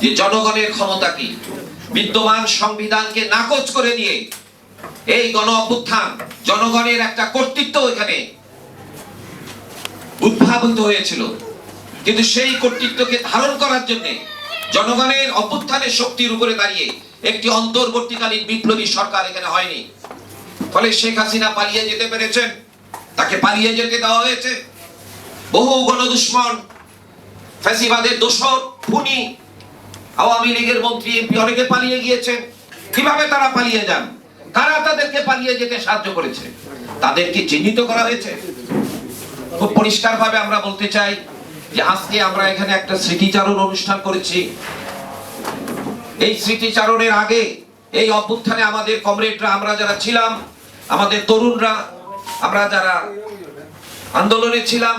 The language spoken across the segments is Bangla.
যে জনগণের ক্ষমতা কি? বিদ্যমান সংবিধানকে নাকচ করে দিয়ে এই গণ অভ্যুত্থান জনগণের একটা কর্তৃত্ব এখানে উদ্ভাবিত হয়েছিল। কিন্তু সেই কর্তৃত্বকে ধারণ করার জন্য জনগণের অভ্যুত্থানের শক্তির উপরে দাঁড়িয়ে একটি অন্তর্বর্তীকালীন বিপ্লবী সরকার এখানে হয়নি। ফলে শেখ হাসিনা পালিয়ে যেতে পেরেছেন। তাকে পালিয়ে যেতে দেওয়া হয়েছে। বহু গণদুশ্মন ফ্যাসিবাদের দোষর, খুনি আওয়ামী লীগের মন্ত্রী, এমপি অনেকে পালিয়ে গিয়েছেন কীভাবে তারা পালিয়ে যান? কারা তাদেরকে পালিয়ে যেতে সাহায্য করেছে? তাদেরকে চিহ্নিত করা হয়েছে? খুব পরিষ্কারভাবে আমরা বলতে চাই যে আজকে আমরা এখানে একটা স্মৃতিচারণ অনুষ্ঠান করেছি। এই স্মৃতিচারণের আগে এই অভ্যুত্থানে আমাদের কমরেডরা, আমরা যারা ছিলাম, আমাদের তরুণরা, আমরা যারা আন্দোলনে ছিলাম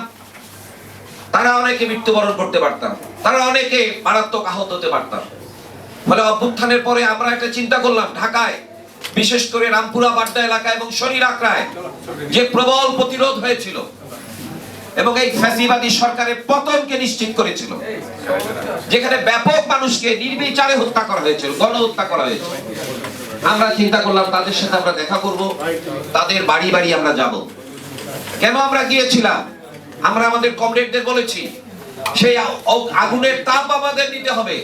তারা অনেকে মৃত্যুবরণ করতে পারতাম। তারা অনেকে মারাত্মক আহত হতে পারতাম। ফলে অভ্যুত্থানের পরে আমরা একটা চিন্তা করলাম, ঢাকায়, বিশেষ করে রামপুরা, বাড্ডা এলাকা এবং শরীর আক্রায় যে প্রবল প্রতিরোধ হয়েছিল এবং এই ফ্যাসিবাদী সরকারের পতনকে নিশ্চিত করেছিল, যেখানে ব্যাপক মানুষকে নির্বিচারে হত্যা করা হয়েছিল, গণহত্যা করা হয়েছিল। আমরা চিন্তা করলাম, তাদের সাথে আমরা দেখা করব, তাদের বাড়ি বাড়ি আমরা যাব। কেন আমরা গিয়েছিলাম? আমরা আমাদের কমরেডদের বলেছি, সেই আগুনের তাপ আমাদের নিতে হবে।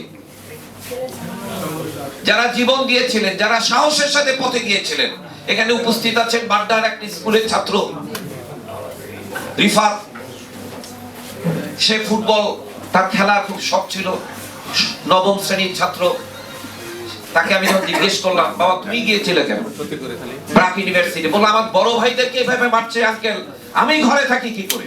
যারা জীবন দিয়েছিলেন, যারা সাহসের সাথে পথে গিয়েছিলেন, এখানে উপস্থিত আছেন বাড্ডার একটি স্কুলের ছাত্র, রিফাত। সে ফুটবল, তার খেলা খুব শখ ছিল, নবম শ্রেণির ছাত্র। তাকে আমি যখন জিজ্ঞেস করলাম বাবা তুমি গিয়েছিলে কেন? ব্রাক ইউনিভার্সিটি। বলল আমার বড় ভাইদেরকে এভাবে মারছে আঙ্কেল আমি ঘরে থাকি কি করে?